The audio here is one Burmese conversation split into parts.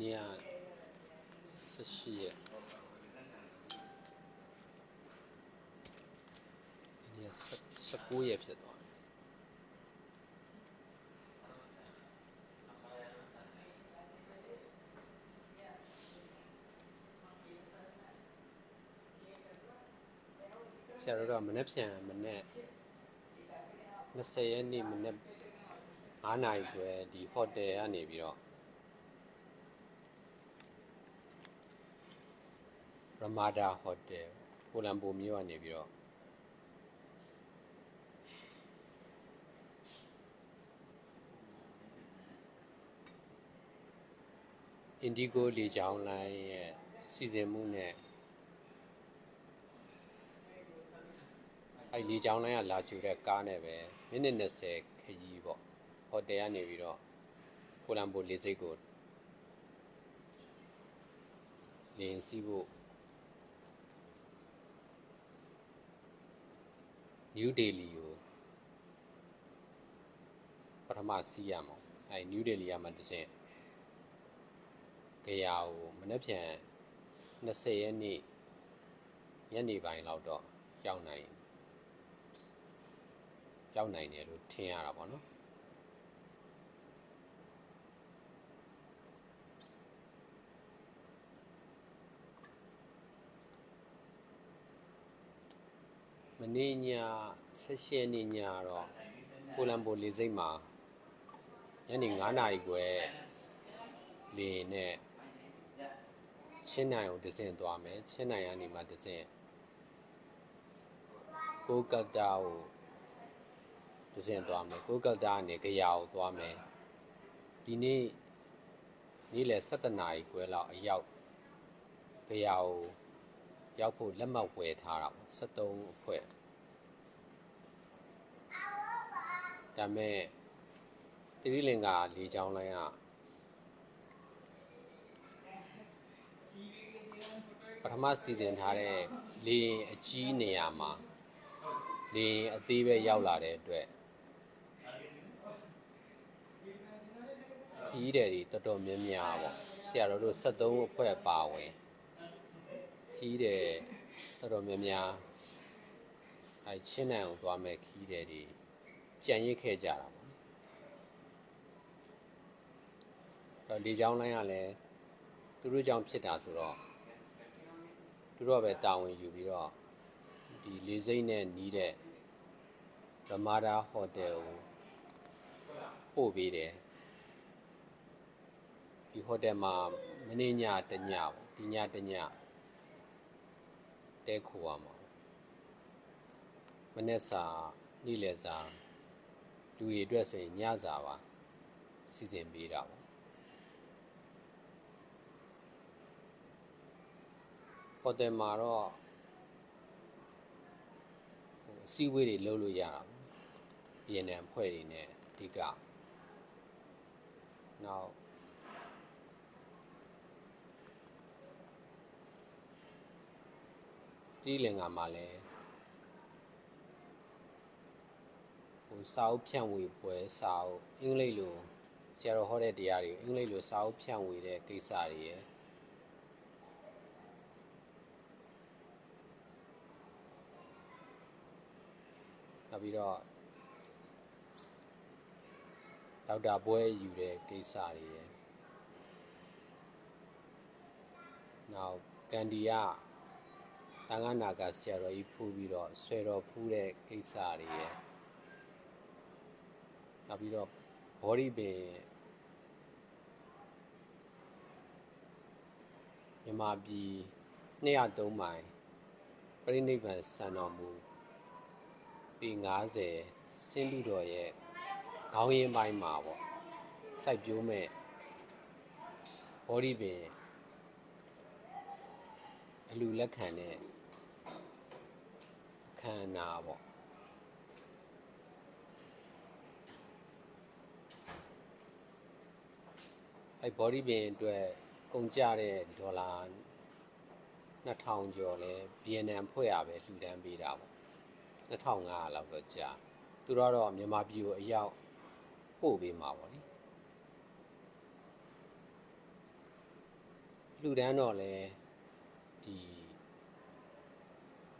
နေ့က18ရက်ဒီနေ့က19ရက်ဖြစ်သွားပြီဆရာတို့ကမနေ့ပြန်မနေ့20ရက်နေ့မနေ့9နာရီခွဲဒီဟိုတယ်ကနေပြီးတော့ မာဒါဟိုတယ်ကိုလံဘိုမြို့ကနေပြီးတော့အင်ဒီဂိုလေကြောင်းလိုင်းရဲ့စီစဉ်မှုနဲ့အဲလေကြောင်းလိုင်းကလာကြူတဲ့ကားနဲ့ပဲမိနစ်20ခရီးပေါ့ဟိုတယ်ကနေပြီးတော့ကိုလံဘိုလေဆိပ်ကိုလင်းစီးဖို့ နယူးဒေလီကိုပထမစီးရမှာအဲနယူးဒေလီကမှတစ်ဆင့်ကြရာကိုမနေ့ပြန်20ရက်နေ့ညနေပိုင်းလောက်တော့ရောက်နိုင်ရောက်နိုင်တယ်လို့ထင်ရတာပေါ့နော် နေ့ည16ရက်နေ့ညတော့ကိုလံဘိုလေစိတ်မှာညနေ9နာရီခွဲလေနဲ့ချင်းနိုင်ကိုတစင်သွားမယ်ချင်းနိုင်ကနေမှတစင်ကိုကတ်တာကိုတစင်သွားမယ်ကိုကတ်တာကနေကြရာကိုသွားမယ်ဒီနေ့နေ့လယ်7နာရီခွဲလောက်အရောက်ကြရာကိုရောက်ဖို့လက်မှတ်ဝယ်ထားတာပေါ့73အဖွဲ့ ဒါမဲ့တိရိလင်္ကာလေချောင်းလိုင်းကပထမစီစဉ်ထားတဲ့လေယာဉ်အကြီးနေရာမှာလေယာဉ်အသေးပဲရောက်လာတဲ့အတွက်ခရီးတယ်တွေတော်တော်များများပေါ့ဆရာတော်တို့73အဖွဲ့ပါဝင်ခီးတယ်တော်တော်များများအဲချင်းနံကိုသွားမဲ့ခီးတယ်ဒီ ကြံရစ်ခဲ့ကြတာပေါ့အဲလေချောင်းလိုင်းကလည်းသူတို့ကြောင့်ဖြစ်တာဆိုတော့သူတို့ကပဲတာဝန်ယူပြီးတော့ဒီလေစိမ့်နဲ့နီးတဲ့ရမာဒါဟိုတယ်ကိုပို့ပေးတယ်ဒီဟိုတယ်မှာမနေ့ညတညပေါ့ဒီညတညတဲခိုရမှာမနေ့စာနေ့လယ်စာ လူတွေအတွက်ဆိုရင်ညစာပါစီစဉ်ပေးတာပေါ့ဟိုတယ်မှာတော့ဟိုအစည်းအဝေးတွေလုပ်လို့ရတာပေါ့ပြည်နယ်အဖွဲ့တွေနဲ့အဓိကနောက်တီးလင်္ကာမှာလည်းဟို စာအုပ်ဖြန့်ဝေပွဲစာအုပ်အင်္ဂလိပ်လိုဆရာတော်ဟောတဲ့တရားတွေအင်္ဂလိပ်လိုစာအုပ်ဖြန့်ဝေတဲ့ကိစ္စတွေရယ်နောက်ပြီးတော့ဒေါက်တာပွဲယူတဲ့ကိစ္စတွေရယ်နောက်ကန်ဒီကတန်ခါနာကဆရာတော်ကြီးဖူးပြီးတော့ဆွဲတော်ဖူးတဲ့ကိစ္စတွေရယ် နောက်ပြီးတော့ဘောဓိပင်မြန်မာပြည်203မိုင်ပြိဋိဘံစံတော်မူပေ90စင်းလူတော်ရဲ့ခေါင်းရင်းပိုင်းမှာပေါ့စိုက်ပျိုးမဲ့ဘောဓိပင်အလူလက်ခံတဲ့အခမ်းအနားပေါ့ အဲ body ပင်အတွက်ကုန်ကြတဲ့ဒေါ်လာ2000ကျော်လဲ BNN ဖွဲ့ရပဲလှူဒန်းပေးတာပေါ့2500လောက်တော့ကြာသူတို့ကတော့မြန်မာပြည်ကိုအရောက်ပို့ပေးမှာပေါ့လေလှူဒန်းတော့လဲဒီ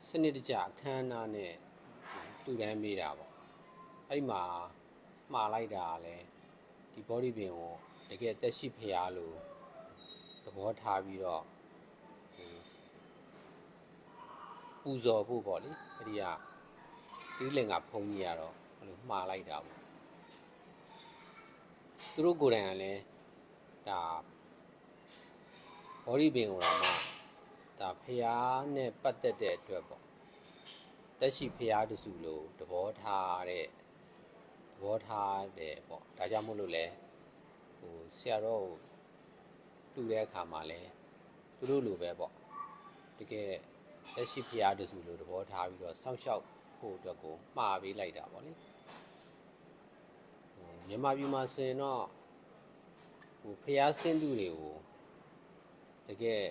စနစ်တကျအခမ်းအနားနဲ့ဒီလှူဒန်းပေးတာပေါ့အဲ့ဒီမှာမှားလိုက်တာလဲဒီ body ပင်ကို တကယ်တက်ရှိဖျားလို့သဘောထားပြီးတော့ဟိုပူဇော်ဖို့ပေါ့လေအဲ့ဒီကဒီလင်ကဖုံးကြီးရတော့အဲ့လိုမှားလိုက်တာပေါ့သူတို့ကိုယ်တိုင်ကလည်းဒါဘောဓိပင်ကိုတော့မှဒါဖျားနဲ့ပတ်သက်တဲ့အတွက်ပေါ့တက်ရှိဖျားတစုလို့သဘောထားတဲ့သဘောထားတယ်ပေါ့ဒါကြောင့်မို့လို့လဲဟို ဆရာတော်ကိုတူတဲ့အခါမှာလဲသူတို့လိုပဲပေါ့တကယ်တက်ရှိဖျားတစုလို့သဘောထားပြီးတော့စောင့်ရှောက်ဖို့အတွက်ကိုမှားပေးလိုက်တာပေါ့လေဟိုမြန်မာပြည်မှာဆိုရင်တော့ဟိုဖျားဆင်းသူတွေကိုတကယ်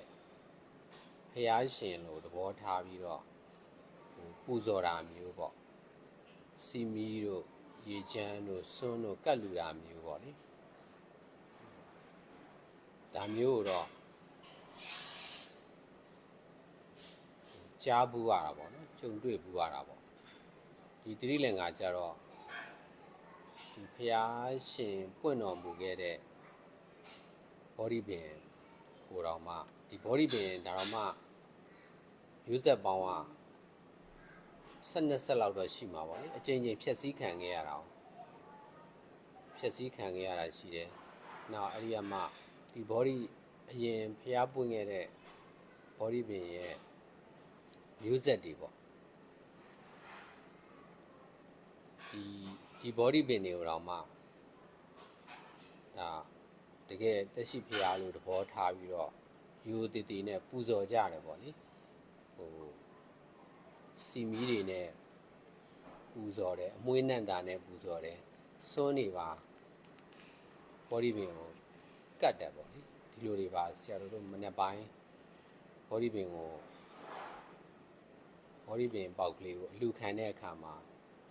ဖះရှင်လို့သဘောထားပြီးတော့ဟိုပူဇော်တာမျိုးပေါ့စီမီတို့ရေချမ်းတို့စွန်းတို့ကတ်လူတာမျိုးပေါ့လေ ဒါမျိုးတော့ကြားဘူးရတာပေါ့နော်ကြုံတွေ့ဘူးရတာပေါ့ဒီတိရိလင်္ကာကြတော့ဒီဖះရှင်ပွင့်တော်မူခဲ့တဲ့ဘောဓိပင်ဟိုတော်မှဒီ body ပင်ဒါတော့မှမျိုးဆက်ပေါင်းက12ဆက်လောက်တော့ရှိမှာပါလေအချိန်ချင်းဖြည့်ဆည်းခံခဲ့ရတာအောင်ဖြည့်ဆည်းခံခဲ့ရတာရှိတယ်နောက်အဲ့ဒီကမှ ဒီ body အရင်ဖျားပွင့်ခဲ့တဲ့ body ပင်ရဲ့မျိုးဆက်တွေပေါ့ဒီဒီ body ပင်တွေကိုတော့မှဒါတကယ်တက်ရှိဖျားလို့သဘောထားပြီးတော့ယူတည်တည်နဲ့ပူဇော်ကြတယ်ပေါ့လေဟိုစီမီတွေနဲ့ပူဇော်တယ်အမွှေးနံ့တာနဲ့ပူဇော်တယ်စွန်းနေပါဘောဒီပင်ကိုကတ်တယ်ပေါ့လေ ဒီလိုတွေပါဆရာတို့တို့မနေ့ပိုင်းဘောဒီပင်ကိုဘောဒီပင်ပေါက်ကလေးကိုအလူခံတဲ့အခါမှာ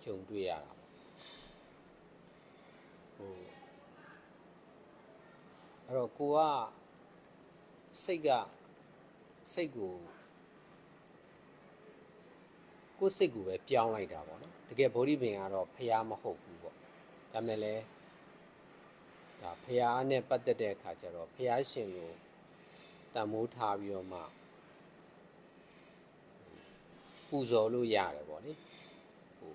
ဂျုံတွေ့ရတာပေါ့ဟိုအဲ့တော့ကိုကစိတ်ကစိတ်ကိုကိုယ်စိတ်ကိုပဲပြောင်းလိုက်တာပေါ့နော်တကယ်ဗောဓိပင်ကတော့ဖျားမဟုတ်ဘူးပေါ့ဒါမဲ့လည်း ဒါဖျားနဲ့ပတ်သက်တဲ့အခါကျတော့ဖျားရှင်ကိုတန်မိုးထားပြီးတော့မှပူဇော်လို့ရတယ်ပေါ့လေဟို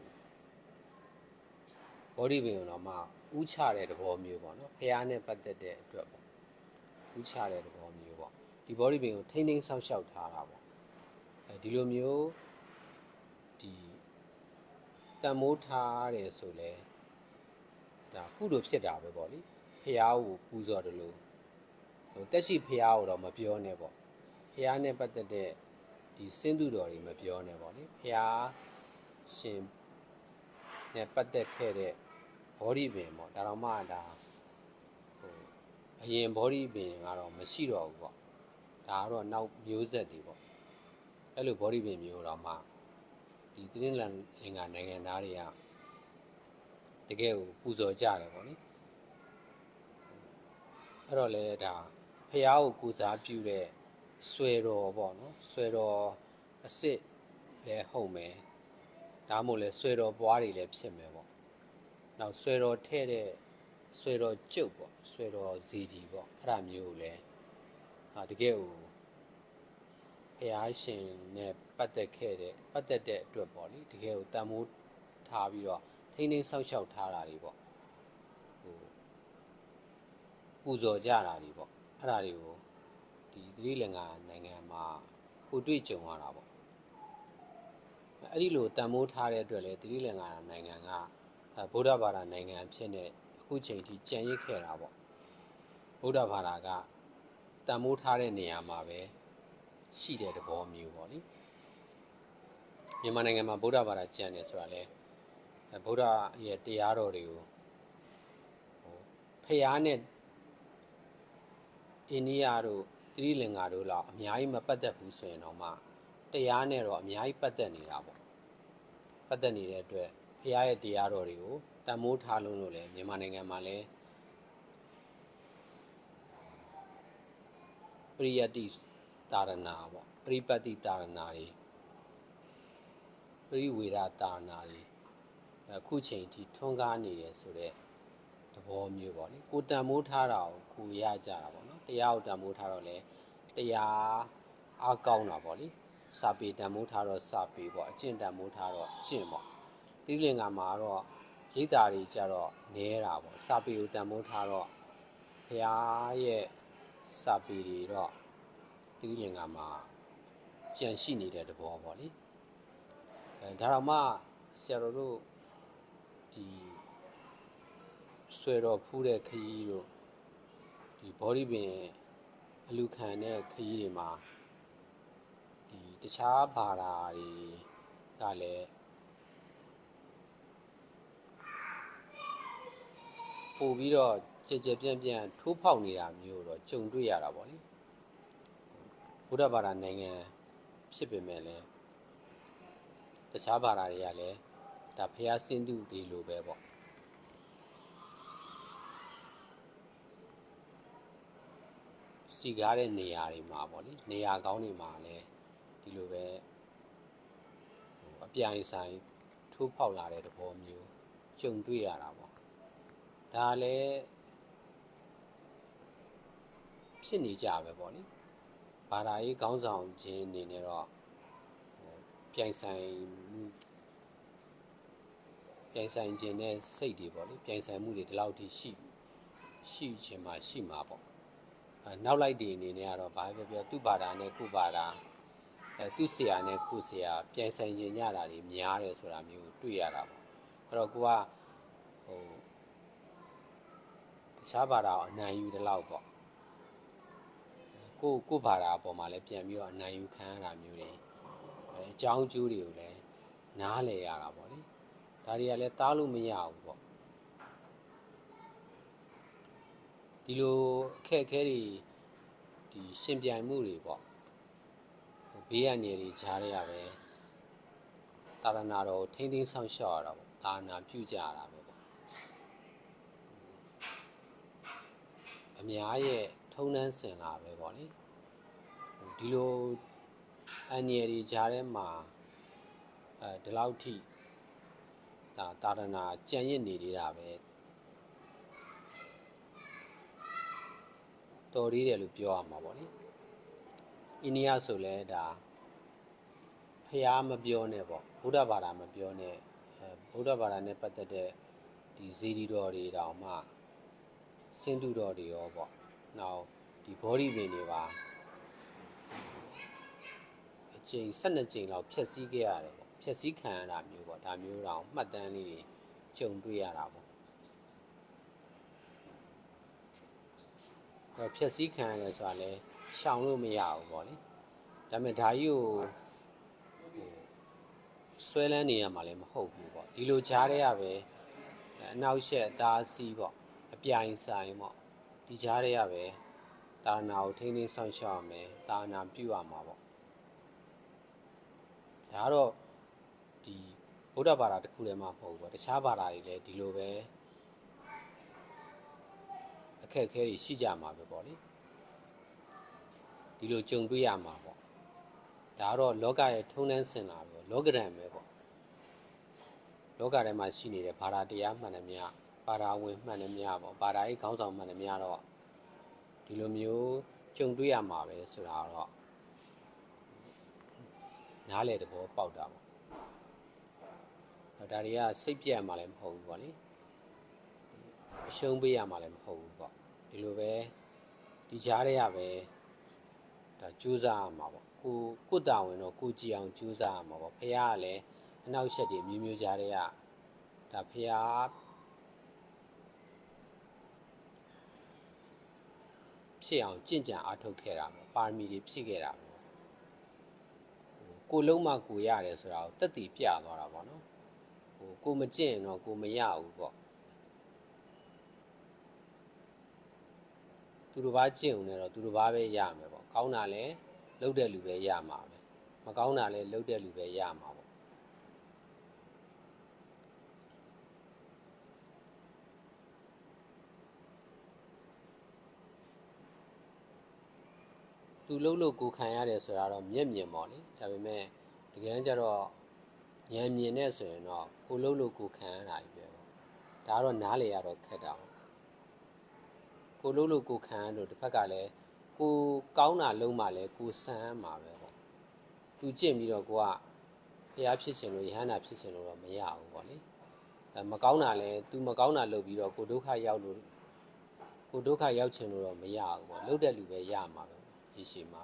ဗောဓိပင်ကတော့မှဥချတဲ့သဘောမျိုးပေါ့နော်ဖျားနဲ့ပတ်သက်တဲ့အတွက်ပေါ့ဥချတဲ့သဘောမျိုးပေါ့ဒီ body ပင်ကိုထိမ့်ထိမ့်ဆောက်ရှောက်ထားတာပေါ့အဲဒီလိုမျိုးဒီတန်မိုးထားတယ်ဆိုလဲဒါကုသိုလ်ဖြစ်တာပဲပေါ့လေ ဖះကိုပူဇော်တယ်လို့ဟိုတက်ရှိဖះကိုတော့မပြောနဲ့ပေါ့ဖះနဲ့ပတ်သက်တဲ့ဒီစင်းသူတော်တွေမပြောနဲ့ပေါ့လေဖះရှင်နဲ့ပတ်သက်ခဲ့တဲ့ body ပင်ပေါ့ဒါတော့မှဒါဟိုအရင် body ပင်ကတော့မရှိတော့ဘူးပေါ့ဒါကတော့နောက်မျိုးဆက်တွေပေါ့အဲ့လို body ပင်မျိုးတော့မှဒီသင်းလန်လင်္ကာနိုင်ငံသားတွေကတကယ်ကိုပူဇော်ကြတယ်ပေါ့နိ အဲ့တော့လေဒါဖះကိုကုစားပြုတဲ့ဆွဲတော်ပေါ့နော်ဆွဲတော်အစ်စ်လည်းဟုတ်မယ်ဒါမှမဟုတ်လဲဆွဲတော်ပွားတွေလည်းဖြစ်မယ်ပေါ့နောက်ဆွဲတော်ထဲ့တဲ့ဆွဲတော်ကျုပ်ပေါ့ဆွဲတော်ဇီဒီပေါ့အဲ့ဒါမျိုးကိုလည်းအာတကယ်ကိုဖះရှင်နဲ့ပတ်သက်ခဲ့တဲ့ပတ်သက်တဲ့အတွက်ပေါ့လေတကယ်ကိုတန်မိုးထားပြီးတော့ထိန်းသိမ်းဆောက်ရှောက်ထားတာတွေပေါ့ဟို ပူဇော်ကြတာတွေပေါ့အဲ့ဒါတွေကိုဒီသတိလင်္ကာနိုင်ငံမှာကိုတွေ့ကြုံရတာပေါ့အဲ့ဒီလိုတန်မိုးထားတဲ့အတွက်လေသတိလင်္ကာနိုင်ငံကဗုဒ္ဓဘာသာနိုင်ငံဖြစ်နေအခုချိန်ထိကြံရစ်ခဲ့တာပေါ့ဗုဒ္ဓဘာသာကတန်မိုးထားတဲ့နေရာမှာပဲရှိတဲ့သဘောမျိုးပေါ့နိမြန်မာနိုင်ငံမှာဗုဒ္ဓဘာသာကျန်တယ်ဆိုတာလေဗုဒ္ဓရဲ့တရားတော်တွေကိုဟိုဖျားနဲ့ အိန္ဒိယတို့သီရိလင်္ကာတို့လောက်အများကြီးမပတ်သက်ဘူးဆိုရင်တော့မှတရားနဲ့တော့အများကြီးပတ်သက်နေတာပေါ့ပတ်သက်နေတဲ့အတွက်ဖျားရဲ့တရားတော်တွေကိုတန်မိုးထားလုံးလို့လေမြန်မာနိုင်ငံမှာလည်းပရိယတ္တိတာရဏပေါ့ပရိပတ်တိတာရဏတွေပရိဝေဒတာရဏတွေအခုချိန်ထိထွန်းကားနေတယ်ဆိုတော့သဘောမျိုးပေါ့လေကိုတန်မိုးထားတာကိုကိုရကြတာပေါ့နော် တရားကိုတန်မိုးထားတော့လေတရားအားကောင်းတာပေါ့လေစာပေတန်မိုးထားတော့စာပေပေါ့အကျင့်တန်မိုးထားတော့အကျင့်ပေါ့တိလင်္ကာမှာတော့ရိတ်တာတွေကြတော့နဲတာပေါ့စာပေကိုတန်မိုးထားတော့ဘုရားရဲ့စာပေတွေတော့တိလင်္ကာမှာကြံရှိနေတဲ့တဘောပေါ့လေအဲဒါတော့မှဆရာတော်တို့ဒီဆွဲတော်ဖူးတဲ့ခရီးတို့ ဒီဘောဓိပင်အလူခံတဲ့ခရီးတွေမှာဒီတခြားဘာသာတွေကလည်းပို့ပြီးတော့ကြကြပြန့်ပြန့်ထိုးဖောက်နေတာမျိုးတော့ကြုံတွေ့ရတာပေါ့လေဘုရားဘာသာနိုင်ငံဖြစ်ပေမဲ့လည်းတခြားဘာသာတွေကလည်းဒါဖះစင်တုတွေလိုပဲပေါ့ စီကားတဲ့နေရာတွေမှာပေါ့လေနေရာကောင်းတွေမှာလည်းဒီလိုပဲဟိုအပြိုင်ဆိုင်ထိုးဖောက်လာတဲ့သဘောမျိုးကြုံတွေ့ရတာပေါ့ဒါလည်းဖြစ်နေကြပဲပေါ့လေဘာသာရေးခေါင်းဆောင်ခြင်းအနေနဲ့တော့ဟိုပြိုင်ဆိုင်မှုပြိုင်ဆိုင်ခြင်းနဲ့စိတ်တွေပေါ့လေပြိုင်ဆိုင်မှုတွေဒီလောက်ထိရှိရှိခြင်းမှာရှိမှာပေါ့အဲ နောက်လိုက်တွေအနေနဲ့ကတော့ဘာပဲပြောသူ့ဘာသာနဲ့ကိုယ့်ဘာသာအဲသူ့ဆရာနဲ့ကိုယ့်ဆရာပြိုင်ဆိုင်ခြင်းညတာတွေများတယ်ဆိုတာမျိုးတွေ့ရတာပေါ့အဲ့တော့ကိုကဟိုတခြားဘာသာအနိုင်ယူတဲ့လောက်ပေါ့ကိုကိုဘာသာအပေါ်မှာလည်းပြန်ပြီးတော့အနိုင်ယူခံရတာမျိုးတွေအဲအကြောင်းကျိုးတွေကိုလည်းနားလည်ရတာပေါ့လေဒါတွေကလည်းတားလို့မရဘူးပေါ့ ဒီလိုအခက်အခဲတွေဒီရှင်ပြိုင်မှုတွေပေါ့ဘေးရနေတွေကြားရရပဲတာရဏတော်ထိမ့်သိမ်းဆောင်ရှောက်ရတာပေါ့ဒါနာပြုကြရတာပဲပေါ့အများရဲ့ထုံနှန်းစင်လာပဲပေါ့လေဒီလိုအန်ရည်ကြားထဲမှာအဲဒီလောက်ထိဒါတာရဏကြံ့ရစ်နေသေးတာပဲ တော်သေးတယ်လို့ပြောရမှာပေါ့လေအိန္ဒိယဆိုလဲဒါဖះမပြောနဲ့ပေါ့ဗုဒ္ဓဘာသာမပြောနဲ့အဲဗုဒ္ဓဘာသာနဲ့ပတ်သက်တဲ့ဒီဇေဒီတော်တွေတောင်မှစင်တုတော်တွေရောပေါ့နောက်ဒီဘောဓိပင်တွေပါအကျိန်12ကျိန်လောက်ဖြည့်ဆည်းခဲ့ရတယ်ပေါ့ဖြည့်ဆည်းခံရတာမျိုးပေါ့ဒါမျိုးတောင်မှတ်တမ်းလေးတွေကြုံတွေ့ရတာပေါ့ ဖြည့်ဆည်းခံရတယ်ဆိုတာလဲရှောင်လို့မရဘူးပေါ့လေဒါပေမဲ့ဒါကြီးကိုဆွဲလန်းနေရမှာလည်းမဟုတ်ဘူးပေါ့ဒီလိုကြားရပဲအနောက်ရှက်အသားစီးပေါ့အပြိုင်ဆိုင်ပေါ့ဒီကြားရပဲတာနာကိုထိန်းသိမ်းဆောင်ရှောက်ရမယ်တာနာပြုရမှာပေါ့ဒါကတော့ဒီဗုဒ္ဓဘာသာတစ်ခုလည်းမဟုတ်ဘူးပေါ့တခြားဘာသာတွေလည်းဒီလိုပဲ အခက်အခဲတွေရှိကြမှာပဲပေါ့လေဒီလိုကြုံတွေ့ရမှာပေါ့ဒါကတော့လောကရဲ့ထုံးတမ်းစင်လာပဲလောကဓာတ်ပဲပေါ့လောကထဲမှာရှိနေတဲ့ဘာသာတရားမှန်တယ်များဘာသာဝင်မှန်တယ်များပေါ့ဘာသာရေးခေါင်းဆောင်မှန်တယ်များတော့ဒီလိုမျိုးကြုံတွေ့ရမှာပဲဆိုတာတော့နားလေတဘောပေါက်တာပေါ့ဒါတွေကစိတ်ပြတ်မှလည်းမဟုတ်ဘူးပေါ့လေအရှုံးပေးရမှလည်းမဟုတ်ဘူးပေါ့ ဒီလိုပဲဒီကြားတွေကပဲဒါကြိုးစားရမှာပေါ့ကိုကိုတာဝန်တော့ကိုကြည်အောင်ကြိုးစားရမှာပေါ့ဖះကလည်းအနောက်ရှက်တွေမျိုးမျိုးကြားတွေကဒါဖះဖြစ်အောင်ကြင့်ကြံအားထုတ်ခဲ့တာပေါ့ပါရမီတွေဖြည့်ခဲ့တာပေါ့ကိုလုံးမကိုရတယ်ဆိုတာကိုတက်တည်ပြသွားတာပေါ့နော်ဟိုကိုမကြင့်တော့ကိုမရဘူးပေါ့ သူတို့ဘာကြင့်ုံနဲ့တော့သူတို့ဘာပဲရမယ်ပေါ့ကောင်းတာလဲလှုပ်တဲ့လူပဲရမှာပဲမကောင်းတာလဲလှုပ်တဲ့လူပဲရမှာပေါ့သူလှုပ်လို့ကိုခံရတယ်ဆိုတာတော့မျက်မြင်ပေါ့လေဒါပေမဲ့တကယ်ကြတော့ဉာဏ်မြင်နဲ့ဆိုရင်တော့ကိုလှုပ်လို့ကိုခံရတာကြီးပဲပေါ့ဒါကတော့နားလေရတော့ခက်တာပေါ့ ကိုလှုပ်လို့ကိုခံရလို့တစ်ဖက်ကလည်းကိုကောင်းတာလုံးမှလည်းကိုဆန်းမှာပဲပေါ့သူကြင့်ပြီးတော့ကိုကဖျားဖြစ်ရှင်လို့ယဟန္တာဖြစ်ရှင်လို့တော့မရဘူးပေါ့လေအဲမကောင်းတာလည်း तू မကောင်းတာလုပ်ပြီးတော့ကိုဒုက္ခရောက်လို့ကိုဒုက္ခရောက်ချင်လို့တော့မရဘူးပေါ့လှုပ်တဲ့လူပဲရမှာပဲပေါ့ဒီရှိမှာ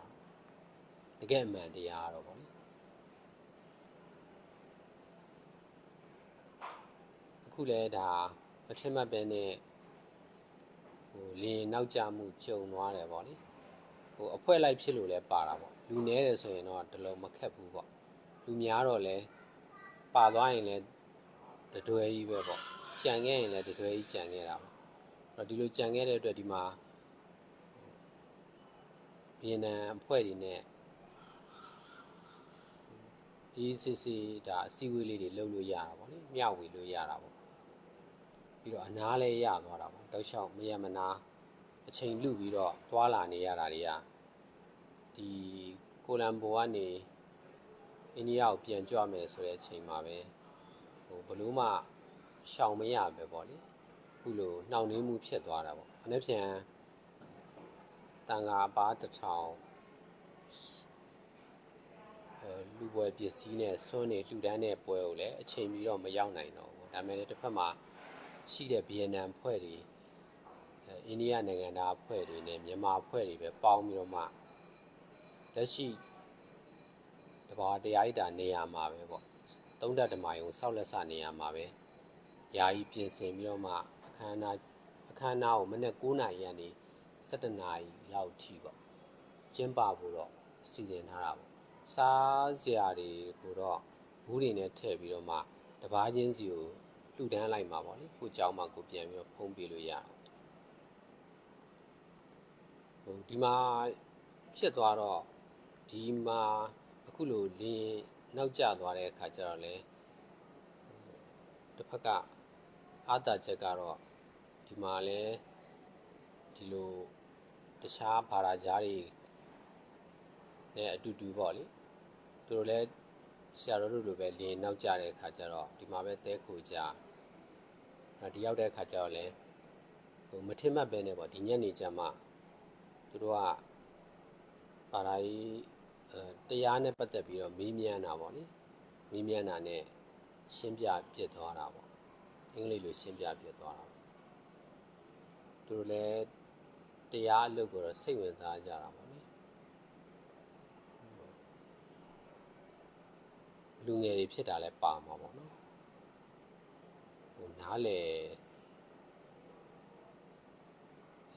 တကယ်အမှန်တရားတော့ပေါ့လေအခုလည်းဒါမထင်မှတ်ပဲနဲ့ ဟိုလင်းနောက်ကျမှုကြုံသွားတယ်ပေါ့လေဟိုအဖွဲလိုက်ဖြစ်လို့လည်းပါတာပေါ့လူနဲတယ်ဆိုရင်တော့တလုံးမခက်ဘူးပေါ့လူများတော့လည်းပါသွားရင်လည်းတတွဲကြီးပဲပေါ့ကြံခဲ့ရင်လည်းတတွဲကြီးကြံခဲ့တာပေါ့အဲ့တော့ဒီလိုကြံခဲ့တဲ့အတွက်ဒီမှာဗီယက်နမ်အဖွဲ့တွေနဲ့ဒီစစ်စစ်ဒါအစည်းအဝေးလေးတွေလုပ်လို့ရတာပေါ့လေမျှဝေလို့ရတာပေါ့ပြီးတော့အနားလည်းရသွားတာပေါ့ တောက်လျှောက်မရမနာအချိန်လူပြီးတော့သွာလာနေရတာတွေကဒီကိုလံဘိုကနေအိန္ဒိယကိုပြန်ကြွမယ်ဆိုတဲ့အချိန်မှာပဲဟိုဘလို့မှရှောင်မရပဲပေါ့လေခုလိုနှောင့်နှေးမှုဖြစ်သွားတာပေါ့အနေ့ပြန်တန်ဃာအပါတစ်ထောင်အဲလူပွဲပစ္စည်းနဲ့စွန့်နေလှူဒန်းတဲ့ပွဲကိုလည်းအချိန်ပြီးတော့မရောက်နိုင်တော့ဘူးဒါပေမဲ့လည်းတစ်ဖက်မှာရှိတဲ့ဗီယက်နမ်ဖွဲ့တွေ အဲအိန္ဒိယနိုင်ငံသားအဖွဲ့တွေနဲ့မြန်မာအဖွဲ့တွေပဲပေါင်းပြီးတော့မှလက်ရှိတဘာတရားဣတာနေရာမှာပဲပေါ့သုံးတက်ဓမ္မယုံဆောက်လက်စနေရာမှာပဲယာယီပြင်ဆင်ပြီးတော့မှအခမ်းအနားအခမ်းအနားကိုမနေ့9နာရီကနေ17နာရီလောက်ထိပေါ့ကျင်းပဖို့တော့စီစဉ်ထားတာပေါ့စားစရာတွေကိုတော့ဘူးတွေနဲ့ထည့်ပြီးတော့မှတပားချင်းစီကိုလှူဒန်းလိုက်မှာပေါ့လေကိုเจ้าမှာကိုပြန်ပြီးတော့ဖုံးပေးလို့ရတာ ဟိုဒီမှာဖြစ်သွားတော့ဒီမှာအခုလိုလင်းနောက်ကျသွားတဲ့အခါကျတော့လေတစ်ဖက်ကအာတာချက်ကတော့ဒီမှာလဲဒီလိုတခြားဘာသာကြားတွေနဲ့အတူတူပေါ့လေသူတို့လည်းဆရာတော်တို့လိုပဲလင်းနောက်ကျတဲ့အခါကျတော့ဒီမှာပဲတဲခိုကြအဲဒီရောက်တဲ့အခါကျတော့လဲဟိုမထင်မှတ်ပဲနဲ့ပေါ့ဒီညနေကျမှ သူတို့ကဘာသာရေးအဲတရားနဲ့ပတ်သက်ပြီးတော့မေးမြန်းတာပေါ့လေမေးမြန်းတာနဲ့ရှင်းပြပြစ်သွားတာပေါ့အင်္ဂလိပ်လိုရှင်းပြပြစ်သွားတာသူတို့လည်းတရားအလုပ်ကိုတော့စိတ်ဝင်စားကြတာပေါ့လေလူငယ်တွေဖြစ်တာလည်းပါမှာပေါ့နော်ဟိုနားလေ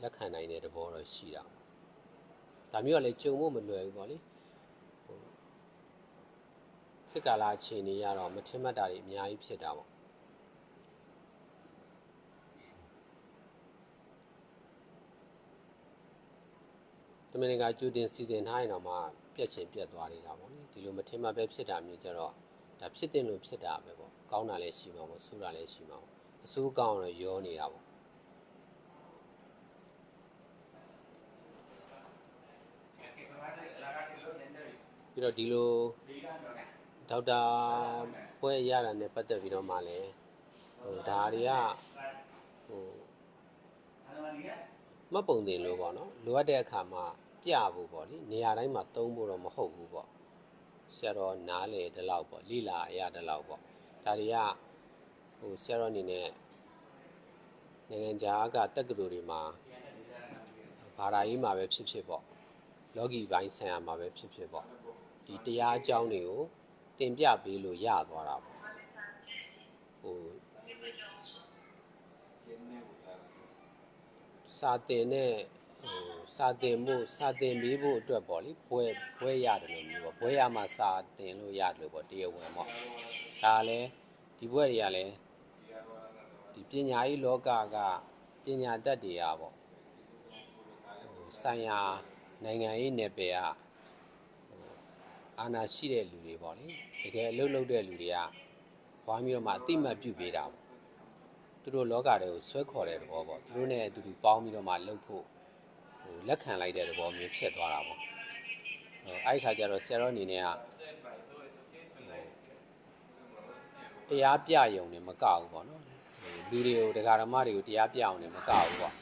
လက်ခံနိုင်တဲ့သဘောတော့ရှိတာ ဒါမျိုးကလည်းကြုံဖို့မလွယ်ဘူးပေါ့လေခေတ်ကာလအခြေအနေရတော့မထင်မှတ်တာတွေအများကြီးဖြစ်တာပေါ့တမင်ကကြိုတင်စီစဉ်ထားရင်တော့မှပြက်ချင်ပြက်သွားနေတာပေါ့လေဒီလိုမထင်မှတ်ပဲဖြစ်တာမျိုးကြတော့ဒါဖြစ်တဲ့လို့ဖြစ်တာပဲပေါ့ကောင်းတာလည်းရှိမှာပေါ့ဆိုးတာလည်းရှိမှာပေါ့အဆိုးကောင်းတော့ရောနေတာပေါ့ ပြီးတော့ဒီလိုဒေါက်တာပွဲရတာနဲ့ပတ်သက်ပြီးတော့မှလည်းဟိုဒါတွေကဟိုမတ်ပုံတင်လို့ပေါ့နော်လိုအပ်တဲ့အခါမှာပြဖို့ပေါ့လေနေရာတိုင်းမှာသုံးဖို့တော့မဟုတ်ဘူးပေါ့ဆရာတော်နားလေဒီလောက်ပေါ့လိလာအရာဒီလောက်ပေါ့ဒါတွေကဟိုဆရာတော်အနေနဲ့နိုင်ငံခြားကတက္ကသိုလ်တွေမှာဘာသာရေးမှာပဲဖြစ်ဖြစ်ပေါ့လောကီပိုင်းဆံရမှာပဲဖြစ်ဖြစ်ပေါ့ ဒီတရားအကြောင်းတွေကိုတင်ပြပေးလို့ရသွားတာပေါ့ဟိုစာတင်နဲ့ဟိုစာတင်ဖို့စာတင်ပေးဖို့အတွက်ပေါ့လေဘွဲဘွဲရတယ်လို့မျိုးပေါ့ဘွဲရမှာစာတင်လို့ရတယ်လို့ပေါ့တရားဝင်ပေါ့ဒါလည်းဒီဘွဲတွေကလည်းဒီပညာရေးလောကကပညာတတ်တွေကပေါ့ဆိုင်ရာနိုင်ငံရေးနယ်ပယ်က အာဏာရှိတဲ့လူတွေပေါ့လေတကယ်အလုပ်လုပ်တဲ့လူတွေကဝါပြီးတော့မှအတိမတ်ပြုပေးတာပေါ့သူတို့လောကတွေကိုဆွဲခေါ်တဲ့သဘောပေါ့သူတို့နဲ့အတူတူပေါင်းပြီးတော့မှလှုပ်ဖို့ဟိုလက်ခံလိုက်တဲ့သဘောမျိုးဖြစ်သွားတာပေါ့အဲ့ဒီခါကျတော့ဆရာတော်အနေနဲ့ကတရားပြယုံနေမကဘူးပေါ့နော်ဟိုလူတွေကိုတရားဓမ္မတွေကိုတရားပြအောင်နေမကဘူးပေါ့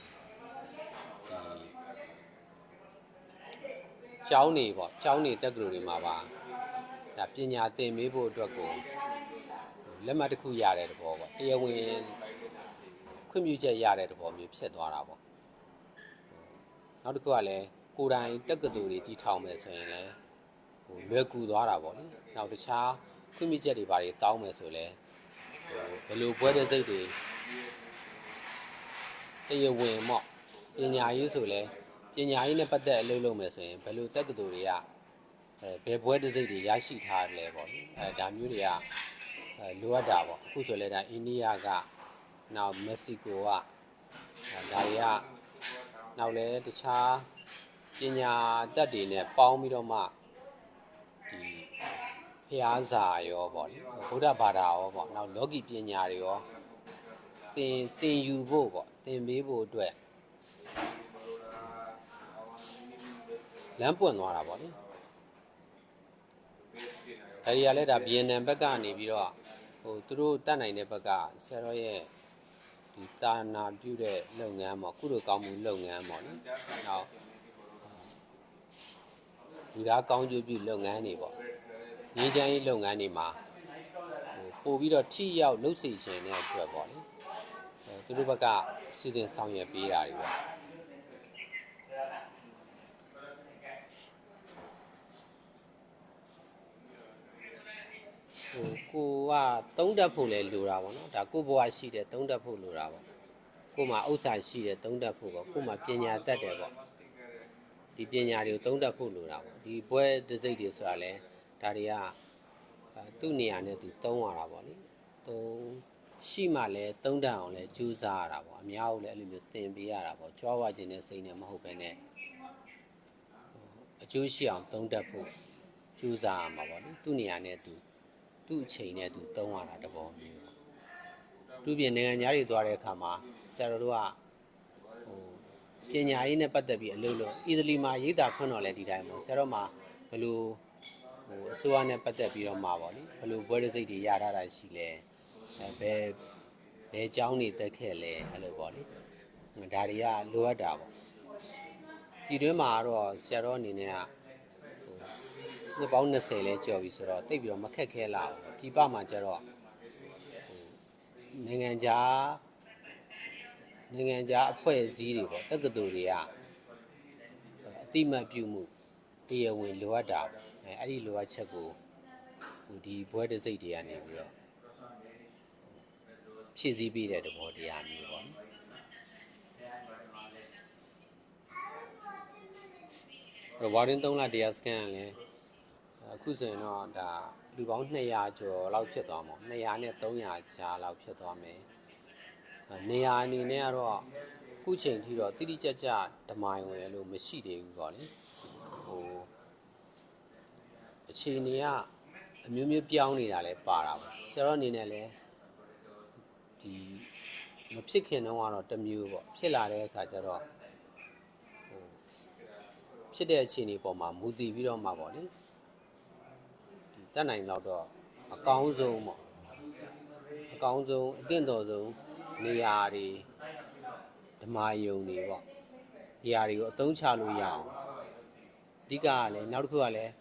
ကျောင်းနေပေါ့ကျောင်းနေတက္ကသိုလ်တွေမှာပါဒါပညာသင်ပေးဖို့အတွက်ကိုလက်မှတ်တစ်ခုရတဲ့သဘောပေါ့တရားဝင်ခွင့်ပြုချက်ရတဲ့သဘောမျိုးဖြစ်သွားတာပေါ့နောက်တစ်ခုကလည်းကိုယ်တိုင်တက္ကသိုလ်တွေတည်ထောင်မယ်ဆိုရင်လည်းဟိုလွယ်ကူသွားတာပေါ့လေနောက်တခြားခွင့်ပြုချက်တွေဘာတွေတောင်းမယ်ဆိုလည်းဟိုဘယ်လိုဘွဲတဲ့စိတ်တွေတရားဝင်မော့ပညာရေးဆိုလည်း ပညာရေးနဲ့ပတ်သက်အလုပ်လုပ်မယ်ဆိုရင်ဘယ်လိုတက္ကသိုလ်တွေကအဲဘယ်ဘွဲတဲ့စိတ်တွေရရှိထားတယ်လဲပေါ့လေအဲဒါမျိုးတွေကအဲလိုအပ်တာပေါ့အခုဆိုလည်းဒါအိန္ဒိယကနောက်မက္ကဆီကိုကအဲဒါတွေကနောက်လည်းတခြားပညာတတ်တွေနဲ့ပေါင်းပြီးတော့မှဒီဖျားစာရောပေါ့လေဗုဒ္ဓဘာသာရောပေါ့နောက်လောကီပညာတွေရောသင်သင်ယူဖို့ပေါ့သင်ပေးဖို့အတွက် လမ်းပွင့်သွားတာပေါ့လေအဲဒီကလည်းဒါဗီယက်နမ်ဘက်ကနေပြီးတော့ဟိုသူတို့တတ်နိုင်တဲ့ဘက်ကဆရာတော်ရဲ့ဒီတာနာပြုတဲ့လုပ်ငန်းပေါ့ကုသိုလ်ကောင်းမှုလုပ်ငန်းပေါ့နော်။နောက်လူသားကောင်းကျိုးပြုလုပ်ငန်းတွေပေါ့။ငင်းချမ်းရေးလုပ်ငန်းတွေမှာဟိုပို့ပြီးတော့ထိရောက်လုပ်စီခြင်းတဲ့အတွက်ပေါ့လေ။အဲသူတို့ဘက်ကစီစဉ်ဆောင်ရွက်ပေးတာတွေပေါ့။ ဟိုကိုကသုံးတတ်ဖို့လဲလိုတာပေါ့နော်ဒါကိုဘဝရှိတယ်သုံးတတ်ဖို့လိုတာပေါ့ကိုမှဥစ္စာရှိတယ်သုံးတတ်ဖို့ပေါ့ကိုမှပညာတတ်တယ်ပေါ့ဒီပညာတွေကိုသုံးတတ်ဖို့လိုတာပေါ့ဒီဘွဲတစိတ်တွေဆိုတာလဲဒါတွေကအဲသူ့နေရာနဲ့သူသုံးရတာပေါ့လေသုံးရှိမှလဲသုံးတတ်အောင်လဲကြိုးစားရတာပေါ့အများကိုလည်းအဲ့လိုမျိုးသင်ပေးရတာပေါ့ကြွားဝခြင်းနဲ့စိတ်နဲ့မဟုတ်ဘဲနဲ့အကျိုးရှိအောင်သုံးတတ်ဖို့ကြိုးစားရမှာပေါ့လေသူ့နေရာနဲ့သူ သူ့အချိန်နဲ့သူသုံးရတာတဘောမျိုးပေါ့သူပြင်နိုင်ငံသားတွေသွားတဲ့အခါမှာဆရာတော်တို့ကဟိုပညာရေးနဲ့ပတ်သက်ပြီးအလုပ်လုပ်အီတလီမှာရိတ်တာဖွင့်တော့လဲဒီတိုင်းပေါ့ဆရာတော်မှာဘယ်လိုဟိုအစိုးရနဲ့ပတ်သက်ပြီးတော့မှာပေါ့လေဘယ်လိုဘွဲရစိတ်တွေရထားတာရှိလဲအဲဘယ်ဘယ်เจ้าနေတက်ခဲ့လဲအဲ့လိုပေါ့လေဒါတွေကလိုအပ်တာပေါ့ဒီတွင်းမှာတော့ဆရာတော်အနေနဲ့က နှစ်ပေါင်း20လဲကြော်ပြီဆိုတော့တိတ်ပြီးတော့မခက်ခဲလာဘူးပြပမှာကျတော့ဟိုနိုင်ငံခြားနိုင်ငံခြားအဖွဲ့အစည်းတွေပေါ့တက္ကသိုလ်တွေကအတိမတ်ပြုမှုတရားဝင်လိုအပ်တာပေါ့အဲအဲ့ဒီလိုအပ်ချက်ကိုဟိုဒီဘွဲတစိတ်တွေကနေပြီးတော့ဖြည့်ဆည်းပေးတဲ့သဘောတရားမျိုးပေါ့နော်အဲ့တော့ဝါရင်3လတရားစကန်ကလည်း အခုဆိုရင်တော့ဒါလူပေါင်း200ကျော်လောက်ဖြစ်သွားမှာ200နဲ့300ကြားလောက်ဖြစ်သွားမယ်အဲနေရာအနေနဲ့ကတော့အခုချိန်ထိတော့တိတိကျကျဓမိုင်ဝင်လို့မရှိသေးဘူးပေါ့လေဟိုအခြေအနေကအမျိုးမျိုးပြောင်းနေတာလဲပါတာပေါ့ဆရာတော်အနေနဲ့လဲဒီမဖြစ်ခင်တော့ကတော့တစ်မျိုးပေါ့ဖြစ်လာတဲ့အခါကျတော့ဟိုဖြစ်တဲ့အခြေအနေပေါ်မှာမူတည်ပြီးတော့မှပေါ့လေ တက်နိုင်တော့တော့အကောင်းဆုံးပေါ့အကောင်းဆုံးအသင့်တော်ဆုံးနေရာတွေဓမ္မယုံတွေပေါ့နေရာတွေကိုအသုံးချလို့ရအောင်အဓိကကလည်းနောက်တစ်ခုကလည်း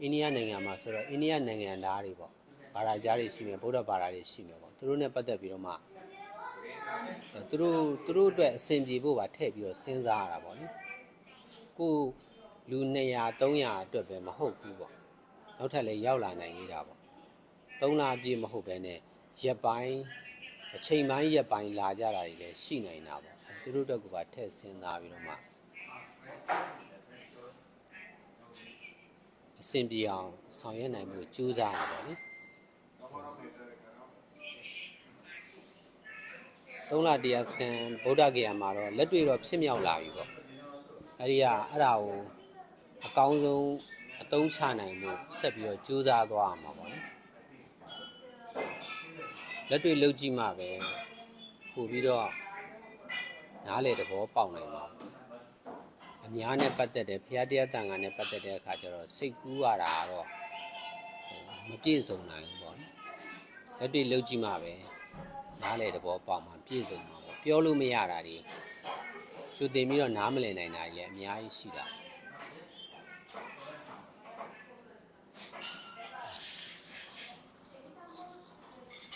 အိန္ဒိယနိုင်ငံမှာဆိုတော့အိန္ဒိယနိုင်ငံသားတွေပေါ့ဘာသာကြားတွေရှိမယ်ဗုဒ္ဓဘာသာတွေရှိမယ်ပေါ့သူတို့နဲ့ပတ်သက်ပြီးတော့မှအဲသူတို့သူတို့အတွက်အဆင်ပြေဖို့ပါထည့်ပြီးတော့စဉ်းစားရတာပေါ့လေကိုလူ200 300အတွက်ပဲမဟုတ်ဘူးပေါ့ နောက်ထပ်လည်းရောက်လာနိုင်နေတာပေါ့၃လအပြည့်မဟုတ်ဘဲနဲ့ရက်ပိုင်းအချိန်ပိုင်းရက်ပိုင်းလာကြတာတွေလည်းရှိနိုင်တာပေါ့အဲသူတို့တက်ကပါထည့်စဉ်းစားပြီးတော့မှအဆင်ပြေအောင်ဆောင်ရွက်နိုင်မှုကြိုးစားတာပေါ့လေသုံးလတရားစကန်ဗုဒ္ဓဂယာမှာတော့လက်တွေ့တော့ဖြစ်မြောက်လာပြီပေါ့အဲဒီကအဲ့ဒါကိုအကောင်းဆုံး အတုံးချနိုင်မှုဆက်ပြီးတော့ကြိုးစားသွားအောင်ပါပေါ့နော်လက်တွေ့လုပ်ကြည့်မှပဲပို့ပြီးတော့နားလေသဘောပေါက်နိုင်ပါဘူးအများနဲ့ပတ်သက်တယ်ဖရာတရားတန်ခါနဲ့ပတ်သက်တဲ့အခါကျတော့စိတ်ကူးရတာကတော့မပြည့်စုံနိုင်ဘူးပေါ့နော်လက်တွေ့လုပ်ကြည့်မှပဲနားလေတဘောပေါက်မှပြည့်စုံမှာပေါ့ပြောလို့မရတာတွေသူတင်ပြီးတော့နားမလည်နိုင်တာတွေလည်းအများကြီးရှိတာ